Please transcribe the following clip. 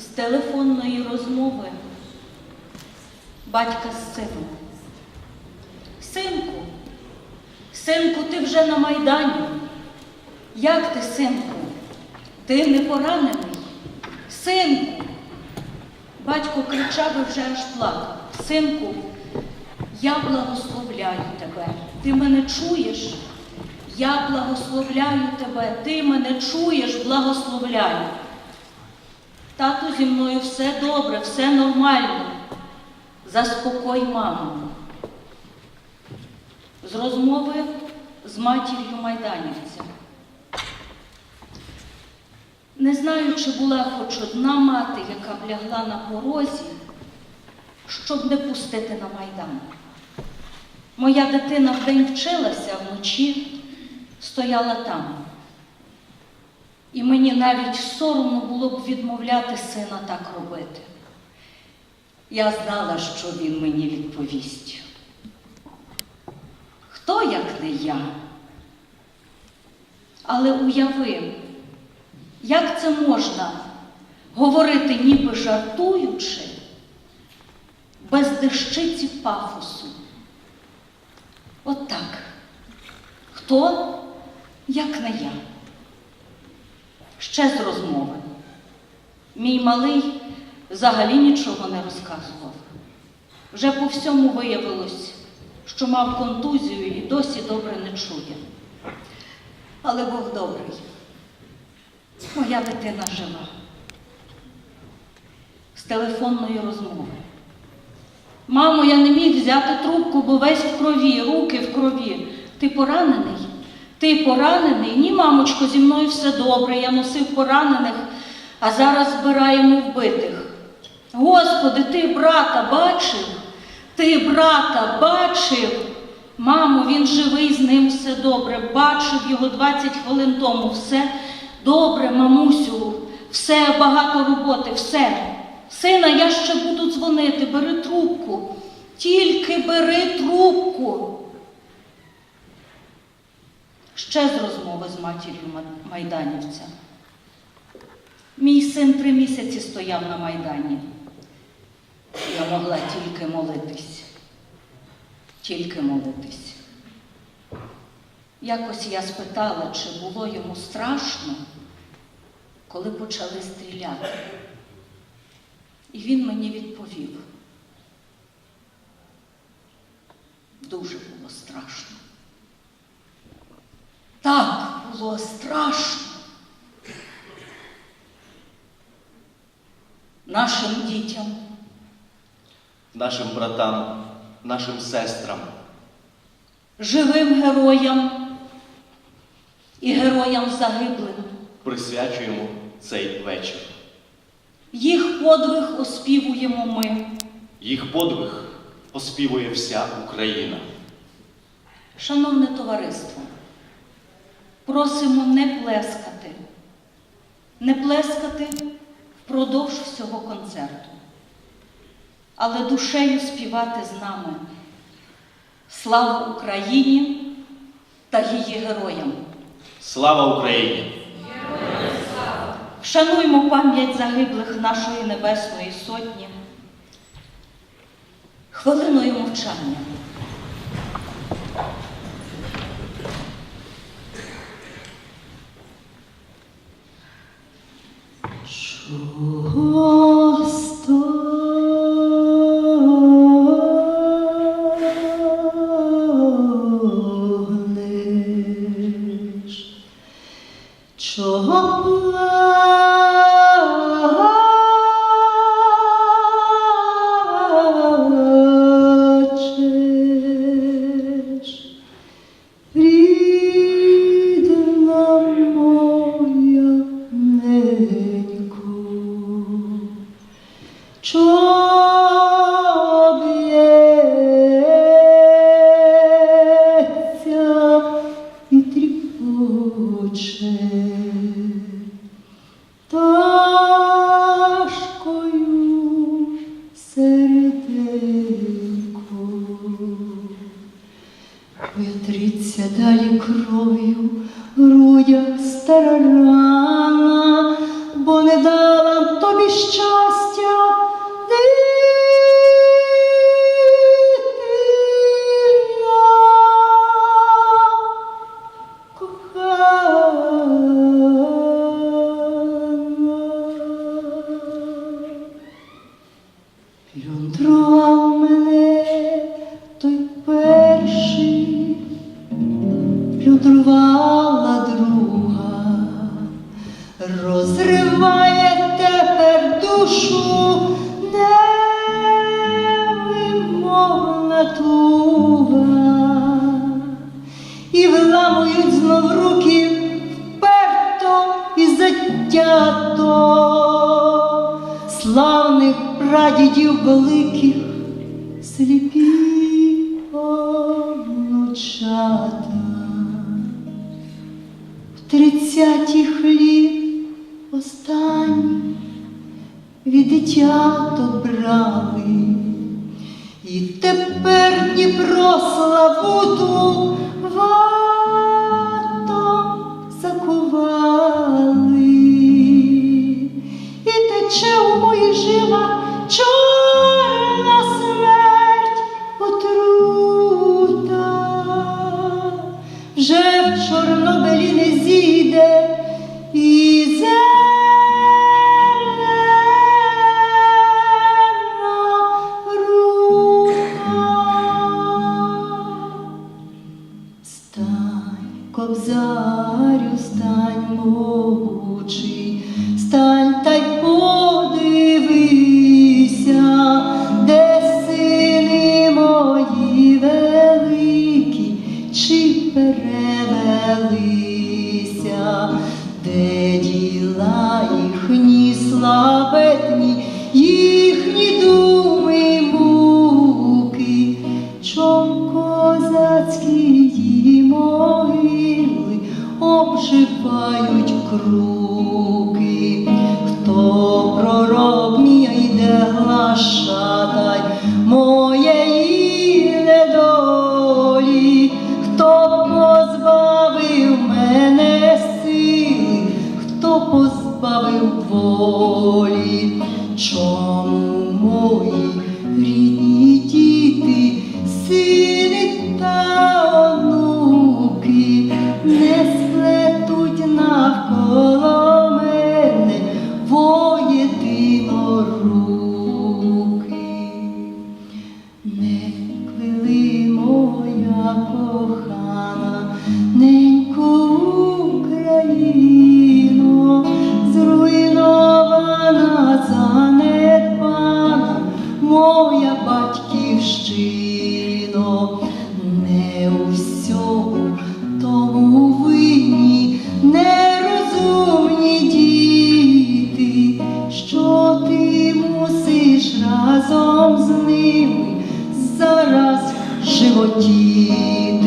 з телефонної розмови батька з сином. Синку, синку, ти вже на Майдані. Як ти, синку? Ти не поранений? Синку. Батько кричав і вже аж плакав. Синку, я благословляю тебе. Ти мене чуєш? Я благословляю тебе. Ти мене чуєш, благословляю. Тату, зі мною все добре, все нормально. Заспокой маму. З розмови з матір'ю майданівця. Не знаю, чи була хоч одна мати, яка б лягла на порозі, щоб не пустити на майдан. Моя дитина вдень вчилася, вночі стояла там. І мені навіть соромно було б відмовляти сина так робити. Я знала, що він мені відповість. Хто як не я? Але уяви, як це можна говорити, ніби жартуючи, без дещиці пафосу? От так. Хто, як не я? Ще з розмови. Мій малий взагалі нічого не розказував. Вже по всьому виявилось, що мав контузію і досі добре не чує. Але Бог добрий. Моя дитина жива. З телефонної розмови. Мамо, я не міг взяти трубку, бо весь в крові, руки в крові. Ти поранений? Ти поранений? Ні, мамочко, зі мною все добре. Я носив поранених, а зараз збираємо вбитих. Господи, ти брата бачив? Ти брата бачив? Мамо, він живий, з ним все добре. Бачив його 20 хвилин тому. Все добре, мамусю, все багато роботи, все. Сина, я ще буду дзвонити, бери трубку. Тільки бери трубку. Ще з розмови з матір'ю майданівця. Мій син три місяці стояв на майдані. Я могла тільки молитись, тільки молитись. Якось я спитала, чи було йому страшно, коли почали стріляти. І він мені відповів. Дуже було страшно. Так було страшно. Нашим дітям, нашим братам, нашим сестрам, живим героям і героям загиблим. присвячуємо цей вечір. Їх подвиг оспівуємо ми. Їх подвиг оспівує вся Україна. Шановне товариство, просимо не плескати, не плескати впродовж всього концерту, але душею співати з нами. Слава Україні та її героям! Слава Україні! Вшануймо пам'ять загиблих нашої Небесної Сотні. Хвилиною мовчання. Витриться далі кров'ю грудя стара рана, бо не дала розриває тепер душу невимовна туга, і виламують знов руки вперто і затято славних прадідів великих сліпі. В тридцятіх літ від дитяток кобзарю, стань могучий, стань та й подивися, де сини мої великі, чи перевелися, де діла їхні славетні, їхні думи обживають круки, хто пророк мій йде глашатай. Моєї недолі, хто позбавив мене сили, хто позбавив волі, чому мої рідні моя батьківщино, не у всьому тому винні нерозумні діти, що ти мусиш разом з ними зараз животіти,